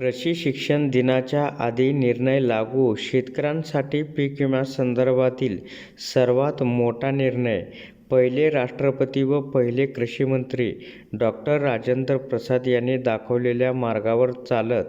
कृषी शिक्षण दिनाच्या आधी निर्णय लागू शेतकऱ्यांसाठी पीक विम्यासंदर्भातील सर्वात मोठा निर्णय पहिले राष्ट्रपती व पहिले कृषीमंत्री डॉक्टर राजेंद्र प्रसाद यांनी दाखवलेल्या मार्गावर चालत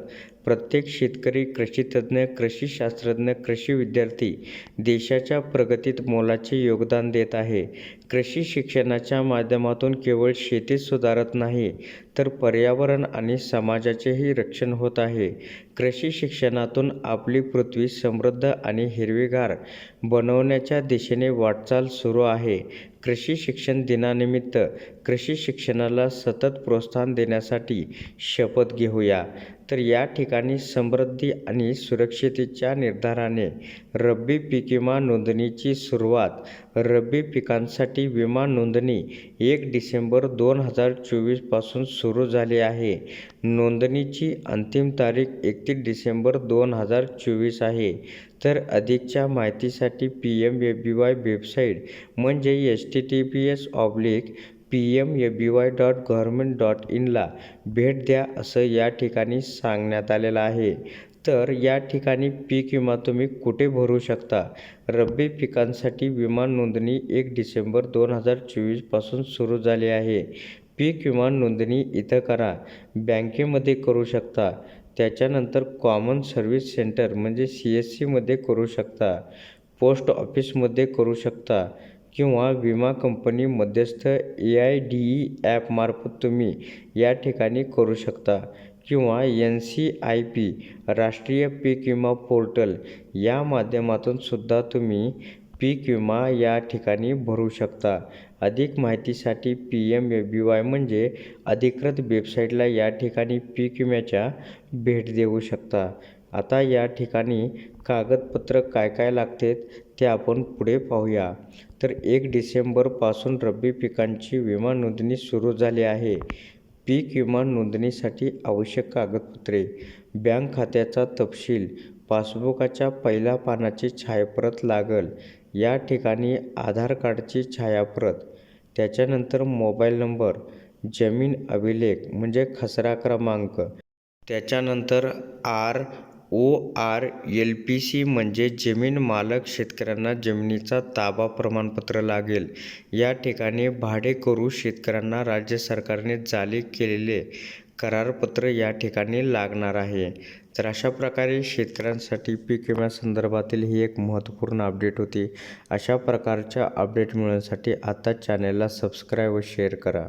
प्रत्येक शेतकरी कृषीतज्ज्ञ कृषी शास्त्रज्ञ कृषी विद्यार्थी देशाच्या प्रगतीत मोलाचे योगदान देत आहे. कृषी शिक्षणाच्या माध्यमातून केवळ शेतीच सुधारत नाही तर पर्यावरण आणि समाजाचेही रक्षण होत आहे. कृषी शिक्षणातून आपली पृथ्वी समृद्ध आणि हिरवीगार बनवण्याच्या दिशेने वाटचाल सुरू आहे. कृषी शिक्षण दिनानिमित्त कृषी शिक्षणाला सतत प्रोत्साहन देण्यासाठी शपथ घेऊया. तर या ठिकाणी समृद्धी आणि सुरक्षिततेच्या निर्धाराने रब्बी पीक विमा नोंदणीची सुरुवात रब्बी पिकांसाठी विमा नोंदणी एक डिसेंबर दोन हजार चोवीसपासून सुरू झाली आहे. नोंदणीची अंतिम तारीख एकतीस डिसेंबर दोन हजार चोवीस आहे. तर अधिकच्या माहितीसाठी P M A B Y website म्हणजे H T T P S oblique P M A B Y dot government dot इनला भेट द्या असं या ठिकाणी सांगण्यात आलेलं आहे. तर या ठिकाणी पीक विमा तुम्ही कुठे भरू शकता? रब्बी पिकांसाठी विमा नोंदणी एक डिसेंबर दोन हजार चोवीसपासून सुरू झाली आहे. पीक विमा नोंदणी इथं करा. बँकेमध्ये करू शकता. त्याच्यानंतर कॉमन सर्व्हिस सेंटर म्हणजे सी एस सीमध्ये करू शकता. पोस्ट ऑफिसमध्ये करू शकता. किंवा विमा कंपनी मध्यस्थ ए आय डी ई ॲपमार्फत तुम्ही या ठिकाणी करू शकता किंवा एन सी आय पी राष्ट्रीय पीक विमा पोर्टल या माध्यमातून सुद्धा तुम्ही पीक विमा या ठिकाणी भरू शकता. अधिक माहितीसाठी P M A B Y म्हणजे अधिकृत वेबसाईटला या ठिकाणी पीक विम्याच्या भेट देऊ शकता. आता या ठिकाणी कागदपत्र काय काय लागते ते आपण पुढे पाहूया. तर एक डिसेंबरपासून रब्बी पिकांची विमा नोंदणी सुरू झाली आहे. पीक विमा नोंदणीसाठी आवश्यक कागदपत्रे बँक खात्याचा तपशील पासबुकाच्या पहिल्या पानाची छायाप्रत लागल या ठिकाणी आधार कार्डची छायाप्रत त्याच्यानंतर मोबाईल नंबर जमीन अभिलेख म्हणजे खसरा क्रमांक त्याच्यानंतर R O R L P C म्हणजे जमीन मालक शेतकऱ्यांना जमिनीचा ताबा प्रमाणपत्र लागेल. या ठिकाणी भाडेकरू शेतकऱ्यांना राज्य सरकारने जारी केलेले करारपत्र या ठिकाणी लागणार आहे. तर अशा प्रकारे शेतकऱ्यांसाठी पीक विम्यासंदर्भातील ही एक महत्त्वपूर्ण अपडेट होती. अशा प्रकारच्या अपडेट मिळवण्यासाठी आता चॅनलला सबस्क्राईब व शेअर करा.